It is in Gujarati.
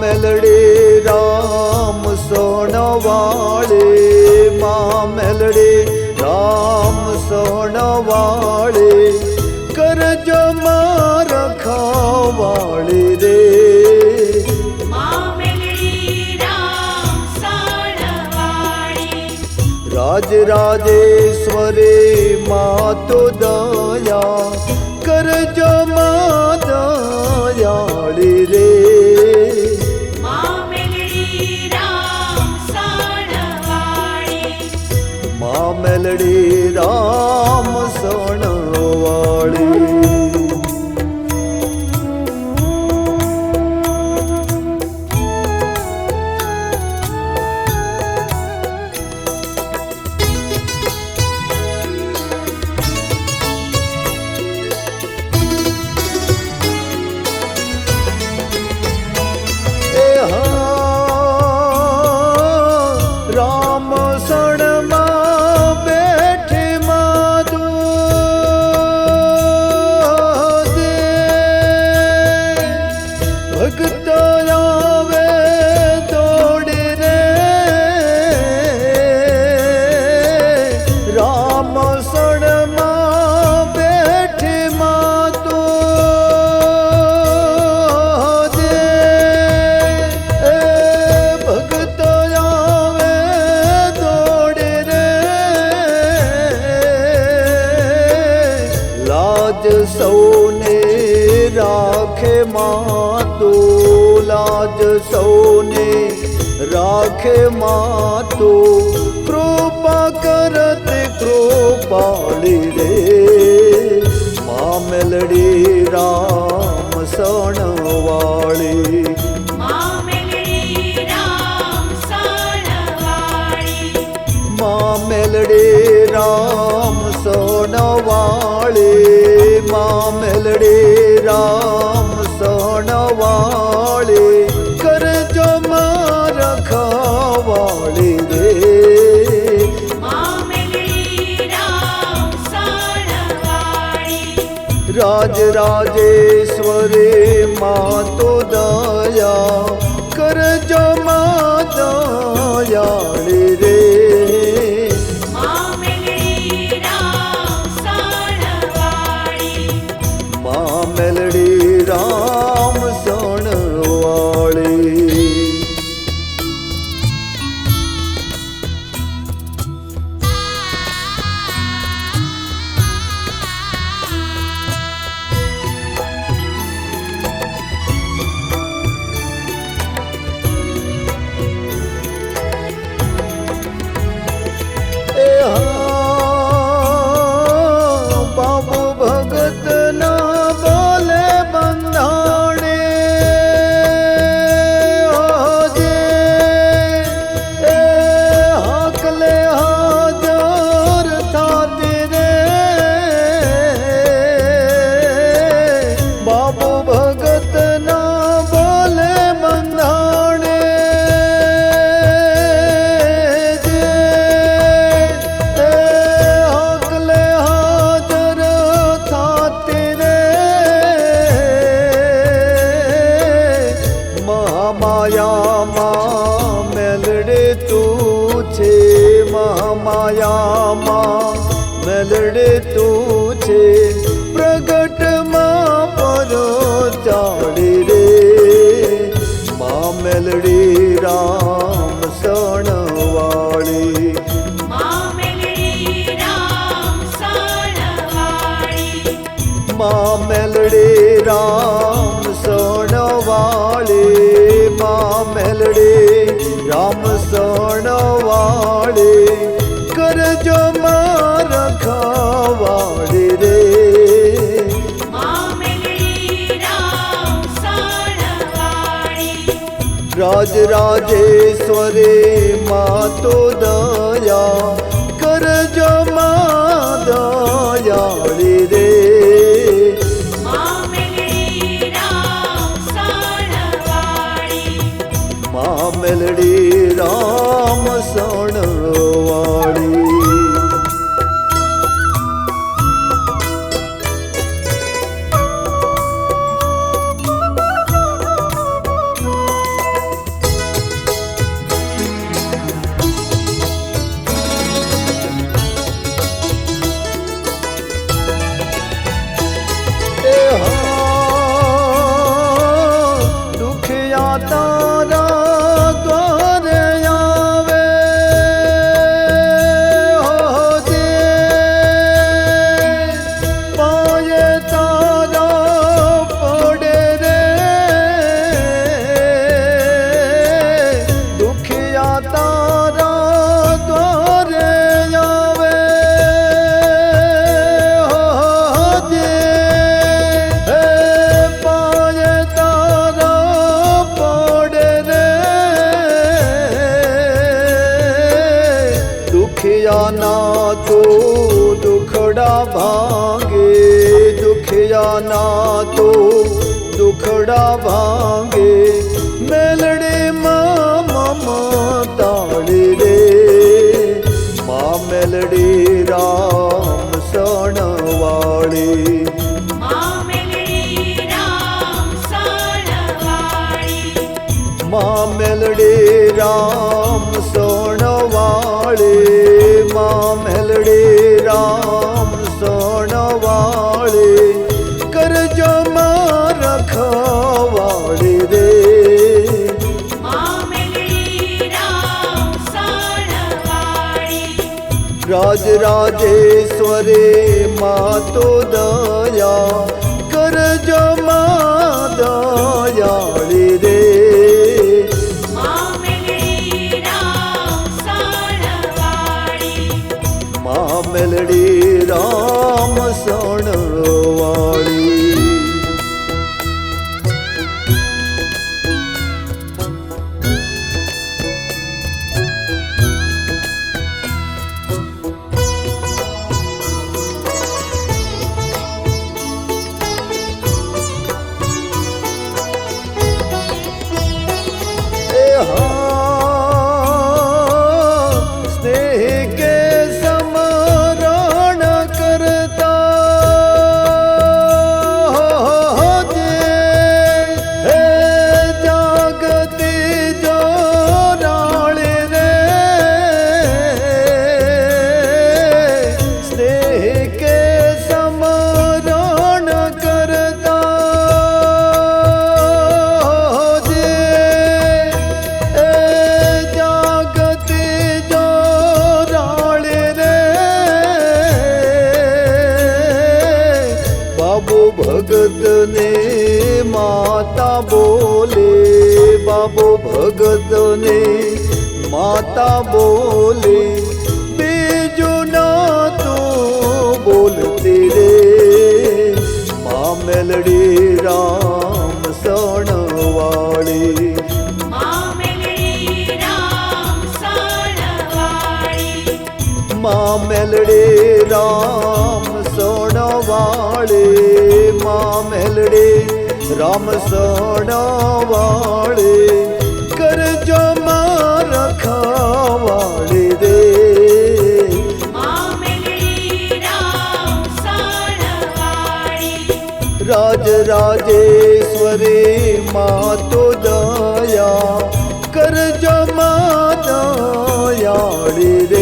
મેલડી રામ સોણવાળે મા મેલડે રામ સોણવાળે કરજ માર ખાવાળી રે. રાજ રાજેશ્વરે મા તો દયા સણમાં બેઠી માધુ ભક્ત આવે દોડી રે. રામ સણમાં રાખે માતો લાજ સૌને રાખે માતો કૃપા કરત કૃપાળી રે. મા રામ સણવાળી રાજ રાજેશ્વરે માં માં મેલડે રામ સોનવાળી માં મેલડે રામ સોનવાળી કરજો માર ખાવાળી રે. સાણવાળી રાજ રાજેશ્વરે મા તો દયા કરજો માં માં મેલડી રામ સણવાળી દુખિયાના તું દુખડા ભાંગે રાજેશ્વરી માતો દયા કરજો માં દયાળી ભગત ને માતા બોલે બાબુ ભગત ને માતા બોલે બીજું ના તો બોલતી રે મા મેલડી રામ સણવાળી માં મેલડી રામ સણવાળી મા મેલડે રામ સોણવાળી. વાળે કરજો માં રે મેલડી રામ સણવાળી. રાજ રાજેશ્વરી માં તો દયા. કરજો માં દયાળી રે